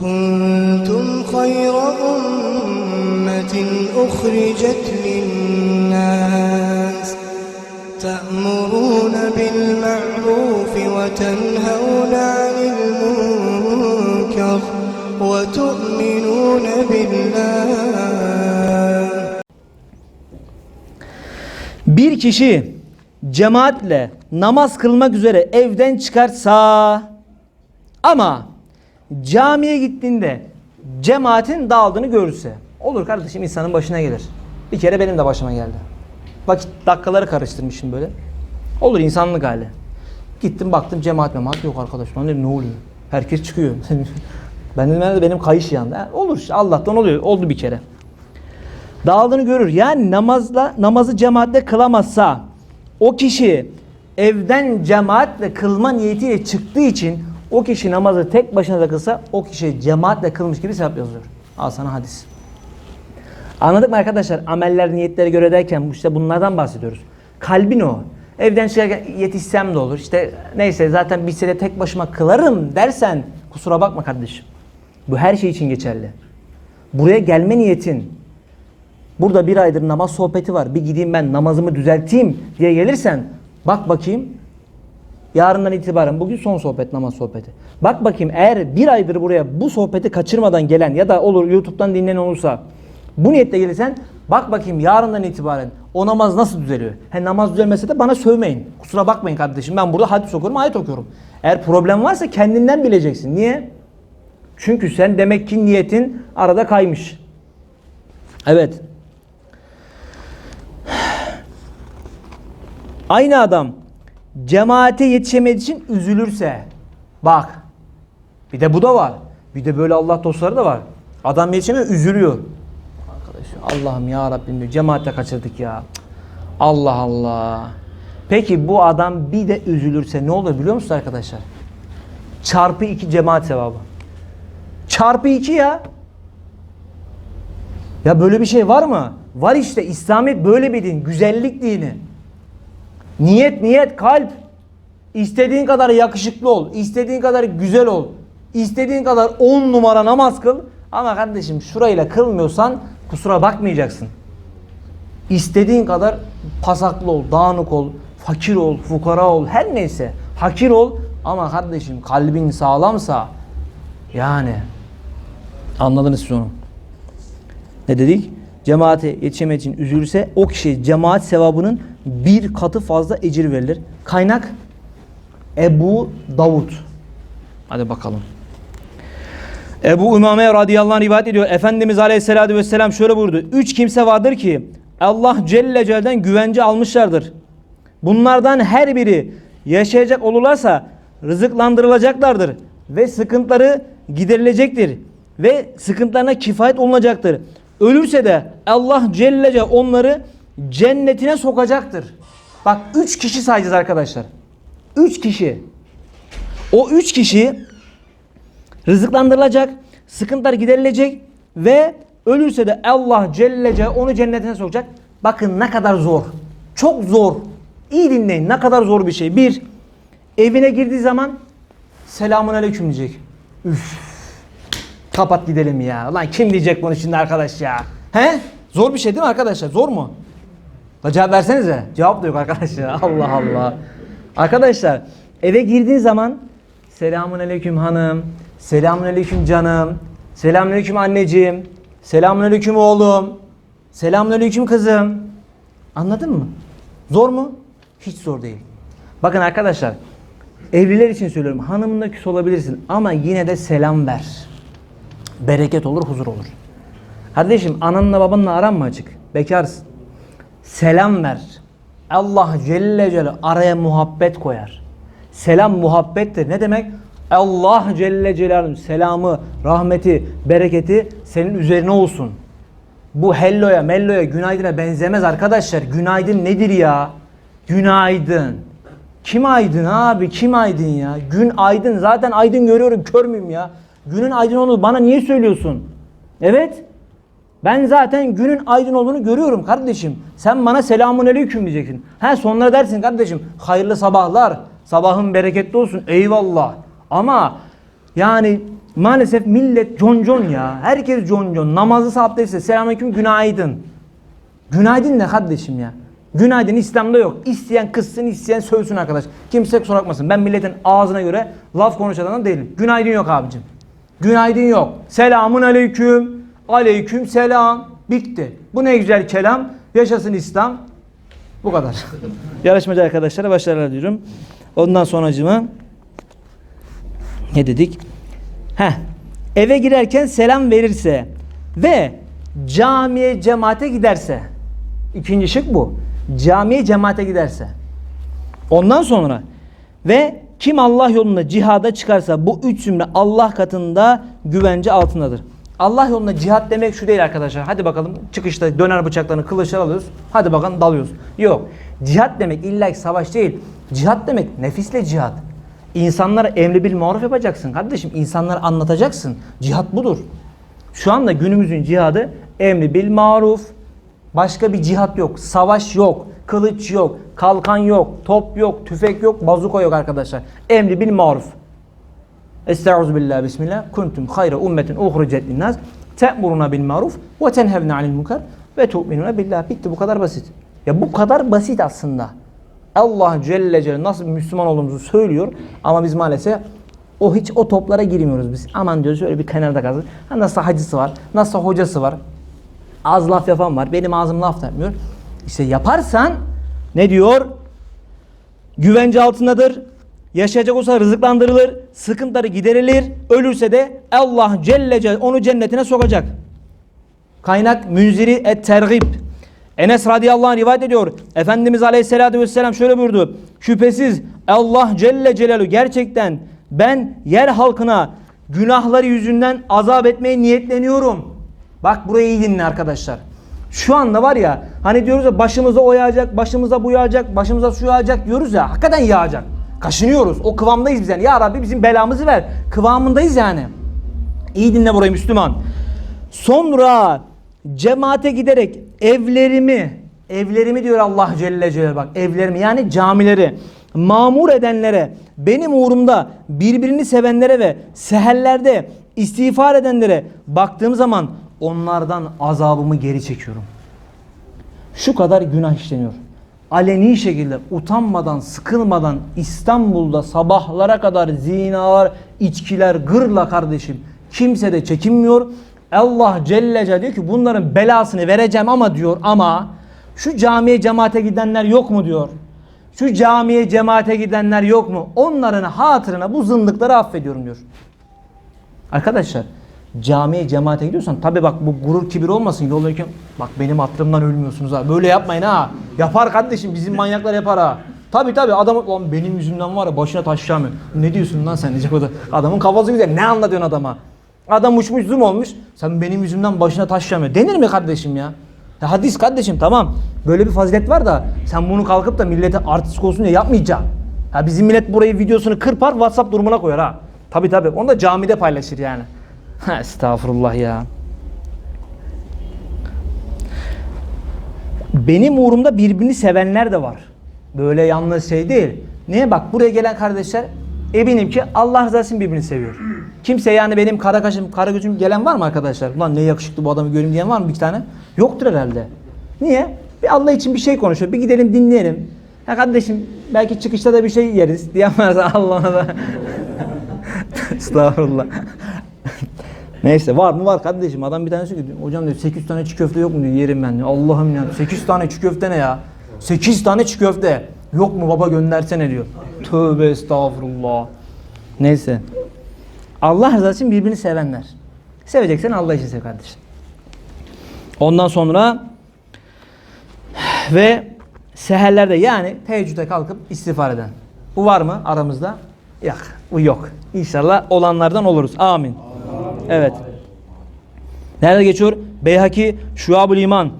كنتم خير أمة أخرجت للناس تأمرون بالمعروف وتنهون عن المنكر وتؤمنون بالله Bir kişi cemaatle namaz kılmak üzere evden çıkarsa ama camiye gittiğinde cemaatin dağıldığını görürse olur kardeşim insanın başına gelir. Bir kere benim de başıma geldi. Vakit dakikaları karıştırmışım böyle. Olur insanlık hali. Gittim baktım cemaat memaat yok arkadaş. Lan dedim ne oluyor? Herkes çıkıyor. ben dedim herhalde benim kayış yandı. Ha, olur Allah'tan oluyor. Oldu bir kere dağıldığını görür. Yani namazla namazı cemaatle kılamazsa o kişi evden cemaatle kılma niyetiyle çıktığı için o kişi namazı tek başına da kılsa o kişi cemaatle kılmış gibi sevap yazıyor. Al sana hadis. Anladık mı arkadaşlar? Ameller niyetlere göre derken işte bunlardan bahsediyoruz. Kalbin o. Evden çıkarken yetişsem de olur. İşte neyse zaten bir sene tek başıma kılarım dersen kusura bakma kardeşim. Bu her şey için geçerli. Buraya gelme niyetin, Burada bir aydır namaz sohbeti var. Bir gideyim ben namazımı düzelteyim diye gelirsen bak bakayım yarından itibaren bugün son sohbet namaz sohbeti. Bak bakayım eğer bir aydır buraya bu sohbeti kaçırmadan gelen ya da olur YouTube'dan dinleyen olursa bu niyetle gelirsen bak bakayım yarından itibaren o namaz nasıl düzeliyor. He namaz düzelmese de bana sövmeyin. Kusura bakmayın kardeşim ben burada hadis okuyorum ayet okuyorum. Eğer problem varsa kendinden bileceksin. Niye? Çünkü sen demek ki niyetin arada kaymış. Evet. Aynı adam cemaate yetişemediği için üzülürse bak bir de bu da var. Bir de böyle Allah dostları da var. Adam yetişemiyor üzülüyor. Arkadaş Allah'ım ya Rabbim diyor cemaate kaçırdık ya. Allah Allah. Peki bu adam bir de üzülürse ne olur biliyor musunuz arkadaşlar? Çarpı iki cemaat sevabı. Çarpı iki ya. Ya böyle bir şey var mı? Var işte İslamiyet böyle bir din. Güzellik dini. Niyet niyet kalp. İstediğin kadar yakışıklı ol. istediğin kadar güzel ol. istediğin kadar 10 numara namaz kıl. Ama kardeşim şurayla kılmıyorsan kusura bakmayacaksın. İstediğin kadar pasaklı ol, dağınık ol, fakir ol, fukara ol, her neyse. Hakir ol ama kardeşim kalbin sağlamsa yani anladınız siz onu. Ne dedik? Cemaate yetişemediği için üzülürse o kişi cemaat sevabının bir katı fazla ecir verilir. Kaynak Ebu Davud. Hadi bakalım. Ebu Ümame radıyallahu anh rivayet ediyor. Efendimiz aleyhissalatü vesselam şöyle buyurdu. Üç kimse vardır ki Allah Celle Celle'den güvence almışlardır. Bunlardan her biri yaşayacak olurlarsa rızıklandırılacaklardır ve sıkıntıları giderilecektir ve sıkıntılarına kifayet olunacaktır. Ölürse de Allah Celle Celle onları cennetine sokacaktır. Bak üç kişi sayacağız arkadaşlar. Üç kişi. O üç kişi rızıklandırılacak, sıkıntılar giderilecek ve ölürse de Allah Celle onu cennetine sokacak. Bakın ne kadar zor. Çok zor. İyi dinleyin ne kadar zor bir şey. Bir, evine girdiği zaman selamun aleyküm diyecek. Üf. Kapat gidelim ya. Lan kim diyecek bunu şimdi arkadaş ya? He? Zor bir şey değil mi arkadaşlar? Zor mu? La cevap versenize. Cevap da yok arkadaşlar. Allah Allah. Arkadaşlar eve girdiğin zaman selamun aleyküm hanım. Selamun aleyküm canım. Selamun aleyküm anneciğim. Selamun aleyküm oğlum. Selamun aleyküm kızım. Anladın mı? Zor mu? Hiç zor değil. Bakın arkadaşlar evliler için söylüyorum. Hanımınla küs olabilirsin ama yine de selam ver. Bereket olur, huzur olur. Kardeşim ananla babanla aran mı açık? Bekarsın. Selam ver. Allah Celle Celle araya muhabbet koyar. Selam muhabbettir. Ne demek? Allah Celle Celaluhu'nun selamı, rahmeti, bereketi senin üzerine olsun. Bu helloya, melloya, günaydına benzemez arkadaşlar. Günaydın nedir ya? Günaydın. Kim aydın abi? Kim aydın ya? Gün aydın. Zaten aydın görüyorum. Kör müyüm ya? Günün aydın olduğunu bana niye söylüyorsun? Evet. Ben zaten günün aydın olduğunu görüyorum kardeşim. Sen bana selamun aleyküm diyeceksin. Ha sonra dersin kardeşim hayırlı sabahlar. Sabahın bereketli olsun. Eyvallah. Ama yani Maalesef millet concon ya. Herkes concon. Namazı abdestle selamünaleyküm günaydın. Günaydın ne kardeşim ya? Günaydın İslam'da yok. İsteyen kızsın, isteyen sövsün arkadaş. Kimse kusura bakmasın. Ben milletin ağzına göre laf konuşan değilim. Günaydın yok abicim. Günaydın yok. Selamun aleyküm. Aleyküm selam. Bitti. Bu ne güzel kelam. Yaşasın İslam. Bu kadar. Yarışmacı arkadaşlara başarılar diliyorum. Ondan sonracıma ne dedik? Heh. Eve girerken selam verirse ve camiye cemaate giderse. İkinci şık bu. Camiye cemaate giderse. Ondan sonra ve kim Allah yolunda cihada çıkarsa bu üç cümle Allah katında güvence altındadır. Allah yolunda cihat demek şu değil arkadaşlar. Hadi bakalım çıkışta döner bıçaklarını kılıçlar alıyoruz. Hadi bakalım dalıyoruz. Yok. Cihat demek illa ki savaş değil. Cihat demek nefisle cihat. İnsanlara emri bil maruf yapacaksın kardeşim. İnsanlara anlatacaksın. Cihat budur. Şu anda günümüzün cihadı emri bil maruf. Başka bir cihat yok. Savaş yok. Kılıç yok. Kalkan yok. Top yok. Tüfek yok. Bazuka yok arkadaşlar. Emri bil maruf. Estaizu billahi bismillah. Kuntum hayra ummetin uhricet linnas. Te'muruna bil maruf ve tenhevne anil munkar ve tu'minuna billah. Bitti bu kadar basit. Ya bu kadar basit aslında. Allah Celle Celle nasıl Müslüman olduğumuzu söylüyor ama biz maalesef o hiç o toplara girmiyoruz biz. Aman diyoruz şöyle bir kenarda kalsın. Ha nasıl hacısı var, nasıl hocası var. Az laf yapan var. Benim ağzım laf yapmıyor. İşte yaparsan ne diyor? Güvence altındadır. Yaşayacak olsa rızıklandırılır. Sıkıntıları giderilir. Ölürse de Allah Celle Celle onu cennetine sokacak. Kaynak Münziri et-Tergib. Enes radıyallahu anh rivayet ediyor. Efendimiz aleyhissalatü vesselam şöyle buyurdu. Şüphesiz Allah Celle Celaluhu gerçekten ben yer halkına günahları yüzünden azap etmeye niyetleniyorum. Bak burayı iyi dinle arkadaşlar. Şu anda var ya hani diyoruz ya başımıza o yağacak, başımıza bu yağacak, başımıza şu yağacak diyoruz ya hakikaten yağacak. Kaşınıyoruz. O kıvamdayız biz yani. Ya Rabbi bizim belamızı ver. Kıvamındayız yani. İyi dinle burayı Müslüman. Sonra cemaate giderek evlerimi, evlerimi diyor Allah Celle Celaluhu bak evlerimi yani camileri mamur edenlere, benim uğrumda birbirini sevenlere ve seherlerde istiğfar edenlere baktığım zaman onlardan azabımı geri çekiyorum. Şu kadar günah işleniyor. Aleni şekilde utanmadan, sıkılmadan İstanbul'da sabahlara kadar zinalar, içkiler gırla kardeşim. Kimse de çekinmiyor. Allah Celle Celle diyor ki bunların belasını vereceğim ama diyor ama şu camiye cemaate gidenler yok mu diyor. Şu camiye cemaate gidenler yok mu? Onların hatırına bu zındıkları affediyorum diyor. Arkadaşlar camiye cemaate gidiyorsan tabi bak bu gurur kibir olmasın. Yoldayken bak benim hatırımdan ölmüyorsunuz ha. Böyle yapmayın ha. Yapar kardeşim bizim manyaklar yapar ha. Tabi tabi adam lan benim yüzümden var ya başına taş yağmıyor. Ne diyorsun lan sen? diyecek o da. Adamın kafası güzel. Ne anlatıyorsun adama? Adam uçmuş zoom olmuş. Sen benim yüzümden başına taş yağmıyor. Denir mi kardeşim ya? Ya hadis kardeşim tamam. Böyle bir fazilet var da sen bunu kalkıp da millete artist olsun diye yapmayacaksın. Ha bizim millet burayı videosunu kırpar WhatsApp durumuna koyar ha. Tabi tabi onu da camide paylaşır yani. Estağfurullah ya. Benim uğrumda birbirini sevenler de var. Böyle yalnız şey değil. Niye bak buraya gelen kardeşler eminim ki Allah rızası için birbirini seviyor. Kimse yani benim kara kaşım, kara gözüm gelen var mı arkadaşlar? Ulan ne yakışıklı bu adamı göreyim diyen var mı bir tane? Yoktur herhalde. Niye? Bir Allah için bir şey konuşuyor. Bir gidelim dinleyelim. Ha kardeşim belki çıkışta da bir şey yeriz diyen varsa Allah'a da. Estağfurullah. Neyse var mı? Var kardeşim. Adam bir tanesi diyor hocam diyor 8 tane çiğ köfte yok mu? diyor yerim ben. diyor. Allah'ım ya 8 tane çiğ köfte ne ya? 8 tane çiğ köfte yok mu baba göndersene diyor. Tövbe estağfurullah. Neyse. Allah rızası için birbirini sevenler. Seveceksen Allah için sev kardeşim. Ondan sonra ve seherlerde yani teheccüde kalkıp istiğfar eden. Bu var mı aramızda? Yok. Bu yok. İnşallah olanlardan oluruz. Amin Evet. Nerede geçiyor? Beyhaki Şuab-ül İman